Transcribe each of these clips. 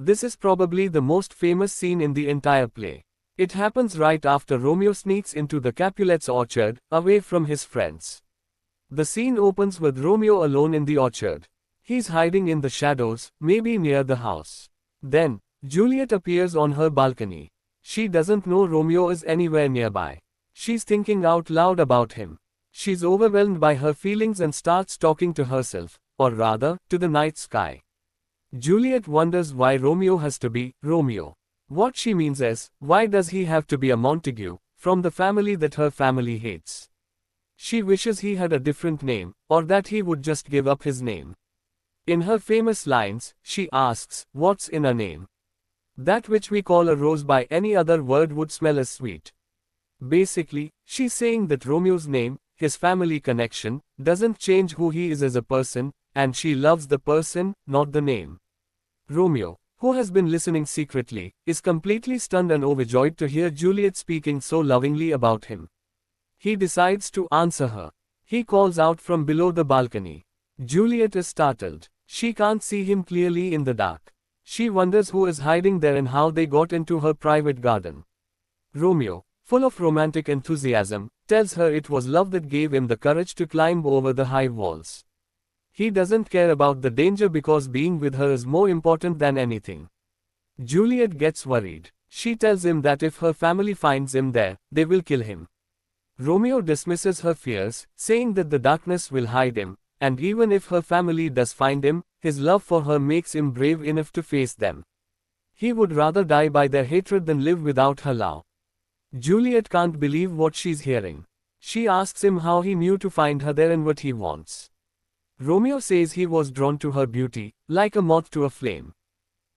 This is probably the most famous scene in the entire play. It happens right after Romeo sneaks into the Capulets' orchard, away from his friends. The scene opens with Romeo alone in the orchard. He's hiding in the shadows, maybe near the house. Then, Juliet appears on her balcony. She doesn't know Romeo is anywhere nearby. She's thinking out loud about him. She's overwhelmed by her feelings and starts talking to herself, or rather, to the night sky. Juliet wonders why Romeo has to be Romeo. What she means is, why does he have to be a Montague, from the family that her family hates? She wishes he had a different name, or that he would just give up his name. In her famous lines, she asks, What's in a name? That which we call a rose by any other word would smell as sweet. Basically, she's saying that Romeo's name, his family connection, doesn't change who he is as a person, and she loves the person, not the name. Romeo, who has been listening secretly, is completely stunned and overjoyed to hear Juliet speaking so lovingly about him. He decides to answer her. He calls out from below the balcony. Juliet is startled. She can't see him clearly in the dark. She wonders who is hiding there and how they got into her private garden. Romeo, full of romantic enthusiasm, tells her it was love that gave him the courage to climb over the high walls. He doesn't care about the danger because being with her is more important than anything. Juliet gets worried. She tells him that if her family finds him there, they will kill him. Romeo dismisses her fears, saying that the darkness will hide him, and even if her family does find him, his love for her makes him brave enough to face them. He would rather die by their hatred than live without her love. Juliet can't believe what she's hearing. She asks him how he knew to find her there and what he wants. Romeo says he was drawn to her beauty, like a moth to a flame.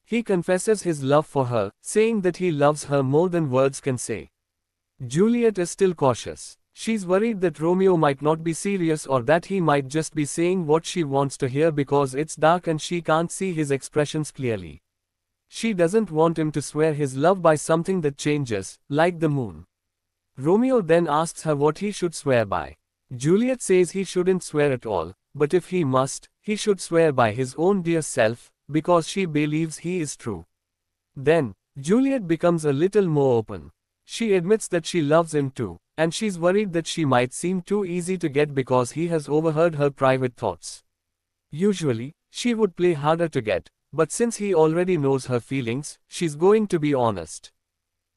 He confesses his love for her, saying that he loves her more than words can say. Juliet is still cautious. She's worried that Romeo might not be serious or that he might just be saying what she wants to hear because it's dark and she can't see his expressions clearly. She doesn't want him to swear his love by something that changes, like the moon. Romeo then asks her what he should swear by. Juliet says he shouldn't swear at all, but if he must, he should swear by his own dear self, because she believes he is true. Then, Juliet becomes a little more open. She admits that she loves him too, and she's worried that she might seem too easy to get because he has overheard her private thoughts. Usually, she would play harder to get, but since he already knows her feelings, she's going to be honest.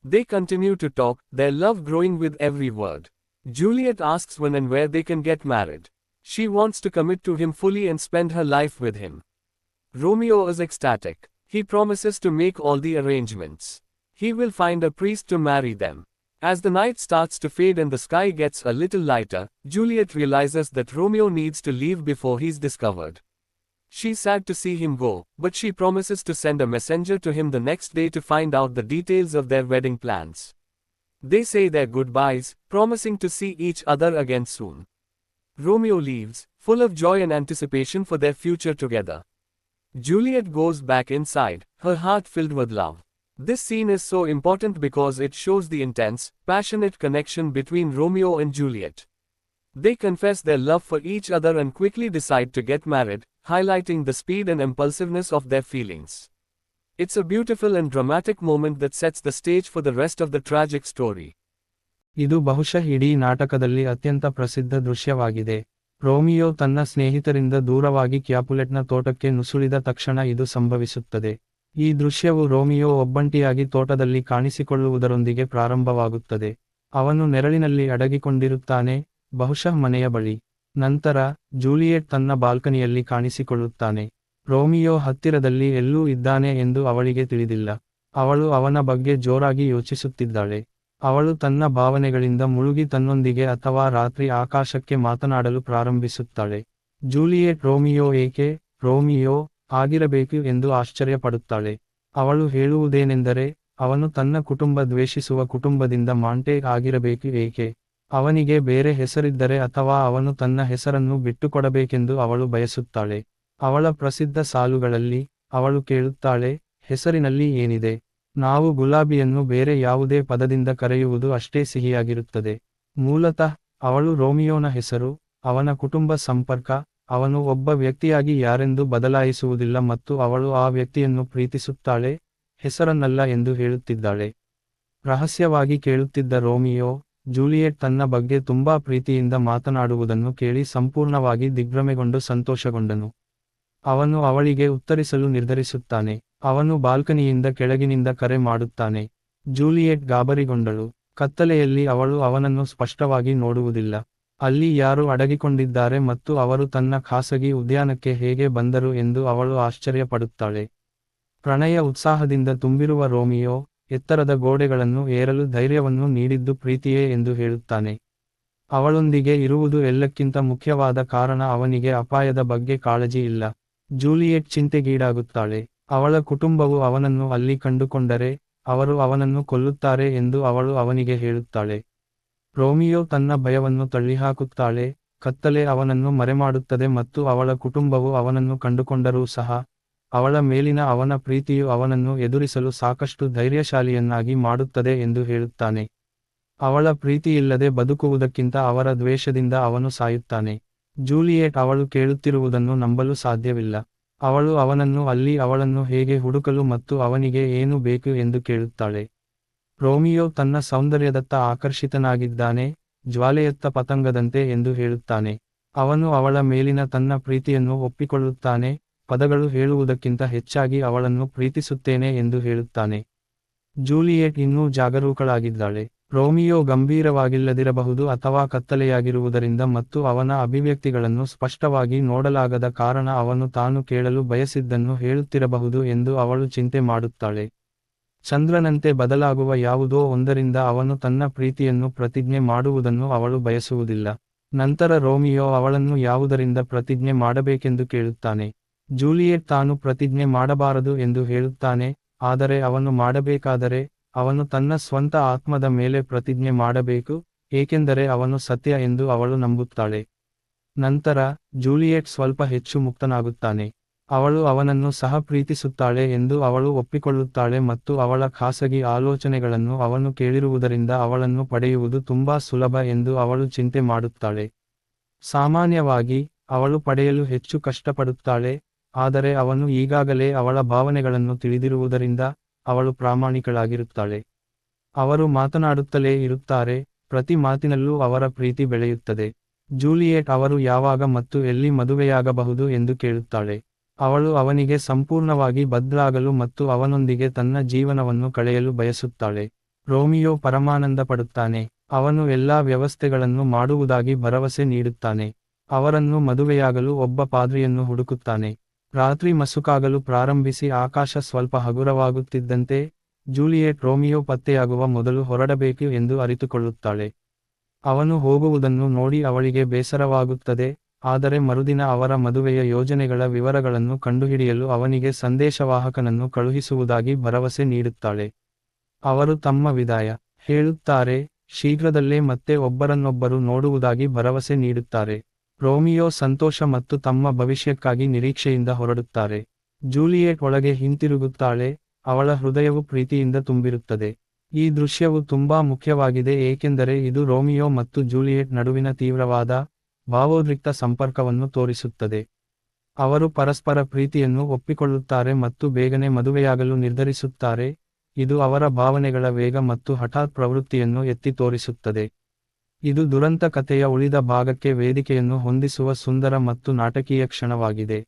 They continue to talk, their love growing with every word. Juliet asks when and where they can get married. She wants to commit to him fully and spend her life with him. Romeo is ecstatic. He promises to make all the arrangements. He will find a priest to marry them. As the night starts to fade and the sky gets a little lighter, Juliet realizes that Romeo needs to leave before he's discovered. She's sad to see him go, but she promises to send a messenger to him the next day to find out the details of their wedding plans. They say their goodbyes, promising to see each other again soon. Romeo leaves, full of joy and anticipation for their future together. Juliet goes back inside, her heart filled with love. This scene is so important because it shows the intense, passionate connection between Romeo and Juliet. They confess their love for each other and quickly decide to get married, highlighting the speed and impulsiveness of their feelings. It's a beautiful and dramatic moment that sets the stage for the rest of the tragic story. ಇದು ಬಹುಶಃ ಇಡೀ ನಾಟಕದಲ್ಲಿ ಅತ್ಯಂತ ಪ್ರಸಿದ್ಧ ದೃಶ್ಯವಾಗಿದೆ. Romeo ತನ್ನ ಸ್ನೇಹಿತರಿಂದ ದೂರವಾಗಿ ಕ್ಯಾಪುಲೆಟ್ನ ತೋಟಕ್ಕೆ ನುಸುಳಿದ ತಕ್ಷಣ ಇದು ಸಂಭವಿಸುತ್ತದೆ. ಈ ದೃಶ್ಯವು ರೋಮಿಯೋ ಒಬ್ಬಂಟಿಯಾಗಿ ತೋಟದಲ್ಲಿ ಕಾಣಿಸಿಕೊಳ್ಳುವುದರೊಂದಿಗೆ ಪ್ರಾರಂಭವಾಗುತ್ತದೆ. ಅವನು ನೆರಳಿನಲ್ಲಿ ಅಡಗಿಕೊಂಡಿರುತ್ತಾನೆ, ಬಹುಶಃ ಮನೆಯ ಬಳಿ. ನಂತರ, ಜೂಲಿಯೆಟ್ ತನ್ನ ಬಾಲ್ಕನಿಯಲ್ಲಿ ಕಾಣಿಸಿಕೊಳ್ಳುತ್ತಾನೆ. ರೋಮಿಯೋ ಹತ್ತಿರದಲ್ಲಿ ಎಲ್ಲೂ ಇದ್ದಾನೆ ಎಂದು ಅವಳಿಗೆ ತಿಳಿದಿಲ್ಲ. ಅವಳು ಅವನ ಬಗ್ಗೆ ಜೋರಾಗಿ ಯೋಚಿಸುತ್ತಿದ್ದಾಳೆ. ಅವಳು ತನ್ನ ಭಾವನೆಗಳಿಂದ ಮುಳುಗಿ ತನ್ನೊಂದಿಗೆ ಅಥವಾ ರಾತ್ರಿ ಆಕಾಶಕ್ಕೆ ಮಾತನಾಡಲು ಪ್ರಾರಂಭಿಸುತ್ತಾಳೆ. ಜೂಲಿಯೆಟ್ ರೋಮಿಯೋ ಏಕೆ? ರೋಮಿಯೋ ಆಗಿರಬೇಕು ಎಂದು ಆಶ್ಚರ್ಯಪಡುತ್ತಾಳೆ. ಅವಳು ಹೇಳುವುದೇನೆಂದರೆ, ಅವನು ತನ್ನ ಕುಟುಂಬ ದ್ವೇಷಿಸುವ ಕುಟುಂಬದಿಂದ ಮಾಂಟೆ ಆಗಿರಬೇಕು ಏಕೆ? ಅವನಿಗೆ ಬೇರೆ ಹೆಸರಿದ್ದರೆ ಅಥವಾ ಅವನು ತನ್ನ ಹೆಸರನ್ನು ಬಿಟ್ಟುಕೊಡಬೇಕೆಂದು ಅವಳು ಬಯಸುತ್ತಾಳೆ. ಅವಳ ಪ್ರಸಿದ್ಧ ಸಾಲುಗಳಲ್ಲಿ ಅವಳು ಕೇಳುತ್ತಾಳೆ, ಹೆಸರಿನಲ್ಲಿ ಏನಿದೆ? ನಾವು ಗುಲಾಬಿಯನ್ನು ಬೇರೆ ಯಾವುದೇ ಪದದಿಂದ ಕರೆಯುವುದು ಅಷ್ಟೇ ಸಿಹಿಯಾಗಿರುತ್ತದೆ. ಮೂಲತಃ, ಅವಳು ರೋಮಿಯೋನ ಹೆಸರು, ಅವನ ಕುಟುಂಬ ಸಂಪರ್ಕ, ಅವನು ಒಬ್ಬ ವ್ಯಕ್ತಿಯಾಗಿ ಯಾರೆಂದು ಬದಲಾಯಿಸುವುದಿಲ್ಲ ಮತ್ತು ಅವಳು ಆ ವ್ಯಕ್ತಿಯನ್ನು ಪ್ರೀತಿಸುತ್ತಾಳೆ, ಹೆಸರನ್ನಲ್ಲ ಎಂದು ಹೇಳುತ್ತಿದ್ದಾಳೆ. ರಹಸ್ಯವಾಗಿ ಕೇಳುತ್ತಿದ್ದ ರೋಮಿಯೋ, ಜೂಲಿಯೆಟ್ ತನ್ನ ಬಗ್ಗೆ ತುಂಬಾ ಪ್ರೀತಿಯಿಂದ ಮಾತನಾಡುವುದನ್ನು ಕೇಳಿ ಸಂಪೂರ್ಣವಾಗಿ ದಿಗ್ಭ್ರಮೆಗೊಂಡು ಸಂತೋಷಗೊಂಡನು. ಅವನು ಅವಳಿಗೆ ಉತ್ತರಿಸಲು ನಿರ್ಧರಿಸುತ್ತಾನೆ. ಅವನು ಬಾಲ್ಕನಿಯಿಂದ ಕೆಳಗಿನಿಂದ ಕರೆ ಮಾಡುತ್ತಾನೆ. ಜೂಲಿಯೆಟ್ ಗಾಬರಿಗೊಂಡಳು. ಕತ್ತಲೆಯಲ್ಲಿ ಅವಳು ಅವನನ್ನು ಸ್ಪಷ್ಟವಾಗಿ ನೋಡುವುದಿಲ್ಲ. ಅಲ್ಲಿ ಯಾರು ಅಡಗಿಕೊಂಡಿದ್ದಾರೆ ಮತ್ತು ಅವರು ತನ್ನ ಖಾಸಗಿ ಉದ್ಯಾನಕ್ಕೆ ಹೇಗೆ ಬಂದರು ಎಂದು ಅವಳು ಆಶ್ಚರ್ಯಪಡುತ್ತಾಳೆ. ಪ್ರಣಯ ಉತ್ಸಾಹದಿಂದ ತುಂಬಿರುವ ರೋಮಿಯೋ, ಎತ್ತರದ ಗೋಡೆಗಳನ್ನು ಏರಲು ಧೈರ್ಯವನ್ನು ನೀಡಿದ್ದು ಪ್ರೀತಿಯೇ ಎಂದು ಹೇಳುತ್ತಾನೆ. ಅವಳೊಂದಿಗೆ ಇರುವುದು ಎಲ್ಲಕ್ಕಿಂತ ಮುಖ್ಯವಾದ ಕಾರಣ ಅವನಿಗೆ ಅಪಾಯದ ಬಗ್ಗೆ ಕಾಳಜಿ ಇಲ್ಲ. ಜೂಲಿಯೆಟ್ ಚಿಂತೆಗೀಡಾಗುತ್ತಾಳೆ. ಅವಳ ಕುಟುಂಬವು ಅವನನ್ನು ಅಲ್ಲಿ ಕಂಡುಕೊಂಡರೆ, ಅವರು ಅವನನ್ನು ಕೊಲ್ಲುತ್ತಾರೆ ಎಂದು ಅವಳು ಅವನಿಗೆ ಹೇಳುತ್ತಾಳೆ. ರೋಮಿಯೋ ತನ್ನ ಭಯವನ್ನು ತಳ್ಳಿಹಾಕುತ್ತಾಳೆ, ಕತ್ತಲೆ ಅವನನ್ನು ಮರೆಮಾಡುತ್ತದೆ ಮತ್ತು ಅವಳ ಕುಟುಂಬವು ಅವನನ್ನು ಕಂಡುಕೊಂಡರೂ ಸಹ, ಅವಳ ಮೇಲಿನ ಅವನ ಪ್ರೀತಿಯು ಅವನನ್ನು ಎದುರಿಸಲು ಸಾಕಷ್ಟು ಧೈರ್ಯಶಾಲಿಯನ್ನಾಗಿ ಮಾಡುತ್ತದೆ ಎಂದು ಹೇಳುತ್ತಾನೆ. ಅವಳ ಪ್ರೀತಿಯಿಲ್ಲದೆ ಬದುಕುವುದಕ್ಕಿಂತ ಅವರ ದ್ವೇಷದಿಂದ ಅವನು ಸಾಯುತ್ತಾನೆ. ಜೂಲಿಯೆಟ್ ಅವಳು ಕೇಳುತ್ತಿರುವುದನ್ನು ನಂಬಲು ಸಾಧ್ಯವಿಲ್ಲ. ಅವಳು ಅವನನ್ನು ಅಲ್ಲಿ ಅವಳನ್ನು ಹೇಗೆ ಹುಡುಕಲು ಮತ್ತು ಅವನಿಗೆ ಏನು ಬೇಕು ಎಂದು ಕೇಳುತ್ತಾಳೆ. ರೋಮಿಯೋ ತನ್ನ ಸೌಂದರ್ಯದತ್ತ ಆಕರ್ಷಿತನಾಗಿದ್ದಾನೆ, ಜ್ವಾಲೆಯತ್ತ ಪತಂಗದಂತೆ ಎಂದು ಹೇಳುತ್ತಾನೆ. ಅವನು ಅವಳ ಮೇಲಿನ ತನ್ನ ಪ್ರೀತಿಯನ್ನು ಒಪ್ಪಿಕೊಳ್ಳುತ್ತಾನೆ, ಪದಗಳು ಹೇಳುವುದಕ್ಕಿಂತ ಹೆಚ್ಚಾಗಿ ಅವಳನ್ನು ಪ್ರೀತಿಸುತ್ತೇನೆ ಎಂದು ಹೇಳುತ್ತಾನೆ. ಜೂಲಿಯೆಟ್ ಇನ್ನೂ ಜಾಗರೂಕಳಾಗಿದ್ದಾಳೆ. ರೋಮಿಯೋ ಗಂಭೀರವಾಗಿಲ್ಲದಿರಬಹುದು ಅಥವಾ ಕತ್ತಲೆಯಾಗಿರುವುದರಿಂದ ಮತ್ತು ಅವನ ಅಭಿವ್ಯಕ್ತಿಗಳನ್ನು ಸ್ಪಷ್ಟವಾಗಿ ನೋಡಲಾಗದ ಕಾರಣ ಅವನು ತಾನು ಕೇಳಲು ಬಯಸಿದ್ದನ್ನು ಹೇಳುತ್ತಿರಬಹುದು ಎಂದು ಅವಳು ಚಿಂತೆ ಮಾಡುತ್ತಾಳೆ. ಚಂದ್ರನಂತೆ ಬದಲಾಗುವ ಯಾವುದೋ ಒಂದರಿಂದ ಅವನು ತನ್ನ ಪ್ರೀತಿಯನ್ನು ಪ್ರತಿಜ್ಞೆ ಮಾಡುವುದನ್ನು ಅವಳು ಬಯಸುವುದಿಲ್ಲ. ನಂತರ ರೋಮಿಯೋ ಅವಳನ್ನು ಯಾವುದರಿಂದ ಪ್ರತಿಜ್ಞೆ ಮಾಡಬೇಕೆಂದು ಕೇಳುತ್ತಾನೆ. ಜೂಲಿಯೆಟ್ ತಾನು ಪ್ರತಿಜ್ಞೆ ಮಾಡಬಾರದು ಎಂದು ಹೇಳುತ್ತಾನೆ, ಆದರೆ ಅವನು ಮಾಡಬೇಕಾದರೆ ಅವನು ತನ್ನ ಸ್ವಂತ ಆತ್ಮದ ಮೇಲೆ ಪ್ರತಿಜ್ಞೆ ಮಾಡಬೇಕು, ಏಕೆಂದರೆ ಅವನು ಸತ್ಯ ಎಂದು ಅವಳು ನಂಬುತ್ತಾಳೆ. ನಂತರ, ಜೂಲಿಯೆಟ್ ಸ್ವಲ್ಪ ಹೆಚ್ಚು ಮುಕ್ತನಾಗುತ್ತಾನೆ. ಅವಳು ಅವನನ್ನು ಸಹ ಪ್ರೀತಿಸುತ್ತಾಳೆ ಎಂದು ಅವಳು ಒಪ್ಪಿಕೊಳ್ಳುತ್ತಾಳೆ ಮತ್ತು ಅವಳ ಖಾಸಗಿ ಆಲೋಚನೆಗಳನ್ನು ಅವನು ಕೇಳಿರುವುದರಿಂದ ಅವಳನ್ನು ಪಡೆಯುವುದು ತುಂಬಾ ಸುಲಭ ಎಂದು ಅವಳು ಚಿಂತೆ ಮಾಡುತ್ತಾಳೆ. ಸಾಮಾನ್ಯವಾಗಿ, ಅವಳು ಪಡೆಯಲು ಹೆಚ್ಚು ಕಷ್ಟಪಡುತ್ತಾಳೆ, ಆದರೆ ಅವನು ಈಗಾಗಲೇ ಅವಳ ಭಾವನೆಗಳನ್ನು ತಿಳಿದಿರುವುದರಿಂದ ಅವಳು ಪ್ರಾಮಾಣಿಕಳಾಗಿರುತ್ತಾಳೆ. ಅವರು ಮಾತನಾಡುತ್ತಲೇ ಇರುತ್ತಾರೆ, ಪ್ರತಿ ಮಾತಿನಲ್ಲೂ ಅವರ ಪ್ರೀತಿ ಬೆಳೆಯುತ್ತದೆ. ಜೂಲಿಯೇಟ್ ಅವರು ಯಾವಾಗ ಮತ್ತು ಎಲ್ಲಿ ಮದುವೆಯಾಗಬಹುದು ಎಂದು ಕೇಳುತ್ತಾಳೆ. ಅವಳು ಅವನಿಗೆ ಸಂಪೂರ್ಣವಾಗಿ ಬದಲಾಗಲು ಮತ್ತು ಅವನೊಂದಿಗೆ ತನ್ನ ಜೀವನವನ್ನು ಕಳೆಯಲು ಬಯಸುತ್ತಾಳೆ. ರೋಮಿಯೋ ಪರಮಾನಂದ ಪಡುತ್ತಾನೆ, ಅವನು ಎಲ್ಲಾ ವ್ಯವಸ್ಥೆಗಳನ್ನು ಮಾಡುವುದಾಗಿ ಭರವಸೆ ನೀಡುತ್ತಾನೆ. ಅವರನ್ನು ಮದುವೆಯಾಗಲು ಒಬ್ಬ ಪಾದ್ರಿಯನ್ನು ಹುಡುಕುತ್ತಾನೆ. ರಾತ್ರಿ ಮಸುಕಾಗಲು ಪ್ರಾರಂಭಿಸಿ ಆಕಾಶ ಸ್ವಲ್ಪ ಹಗುರವಾಗುತ್ತಿದ್ದಂತೆ ಜೂಲಿಯೆಟ್ ರೋಮಿಯೋ ಪತ್ತೆಯಾಗುವ ಮೊದಲು ಹೊರಡಬೇಕು ಎಂದು ಅರಿತುಕೊಳ್ಳುತ್ತಾಳೆ. ಅವನು ಹೋಗುವುದನ್ನು ನೋಡಿ ಅವಳಿಗೆ ಬೇಸರವಾಗುತ್ತದೆ, ಆದರೆ ಮರುದಿನ ಅವರ ಮದುವೆಯ ಯೋಜನೆಗಳ ವಿವರಗಳನ್ನು ಕಂಡುಹಿಡಿಯಲು ಅವನಿಗೆ ಸಂದೇಶವಾಹಕನನ್ನು ಕಳುಹಿಸುವುದಾಗಿ ಭರವಸೆ ನೀಡುತ್ತಾಳೆ. ಅವರು ತಮ್ಮ ವಿದಾಯ ಹೇಳುತ್ತಾರೆ, ಶೀಘ್ರದಲ್ಲೇ ಮತ್ತೆ ಒಬ್ಬರನ್ನೊಬ್ಬರು ನೋಡುವುದಾಗಿ ಭರವಸೆ ನೀಡುತ್ತಾರೆ. ರೋಮಿಯೋ ಸಂತೋಷ ಮತ್ತು ತಮ್ಮ ಭವಿಷ್ಯಕ್ಕಾಗಿ ನಿರೀಕ್ಷೆಯಿಂದ ಹೊರಡುತ್ತಾರೆ. ಜೂಲಿಯೆಟ್ ಒಳಗೆ ಹಿಂತಿರುಗುತ್ತಾಳೆ, ಅವಳ ಹೃದಯವು ಪ್ರೀತಿಯಿಂದ ತುಂಬಿರುತ್ತದೆ. ಈ ದೃಶ್ಯವು ತುಂಬಾ ಮುಖ್ಯವಾಗಿದೆ ಏಕೆಂದರೆ ಇದು ರೋಮಿಯೋ ಮತ್ತು ಜೂಲಿಯೆಟ್ ನಡುವಿನ ತೀವ್ರವಾದ, ಭಾವೋದ್ರಿಕ್ತ ಸಂಪರ್ಕವನ್ನು ತೋರಿಸುತ್ತದೆ. ಅವರು ಪರಸ್ಪರ ಪ್ರೀತಿಯನ್ನು ಒಪ್ಪಿಕೊಳ್ಳುತ್ತಾರೆ ಮತ್ತು ಬೇಗನೆ ಮದುವೆಯಾಗಲು ನಿರ್ಧರಿಸುತ್ತಾರೆ, ಇದು ಅವರ ಭಾವನೆಗಳ ವೇಗ ಮತ್ತು ಹಠಾತ್ ಪ್ರವೃತ್ತಿಯನ್ನು ಎತ್ತಿ ತೋರಿಸುತ್ತದೆ. ಇದು ದುರಂತ ಕಥೆಯ ಉಳಿದ ಭಾಗಕ್ಕೆ ವೇದಿಕೆಯನ್ನು ಹೊಂದಿಸುವ ಸುಂದರ ಮತ್ತು ನಾಟಕೀಯ ಕ್ಷಣವಾಗಿದೆ.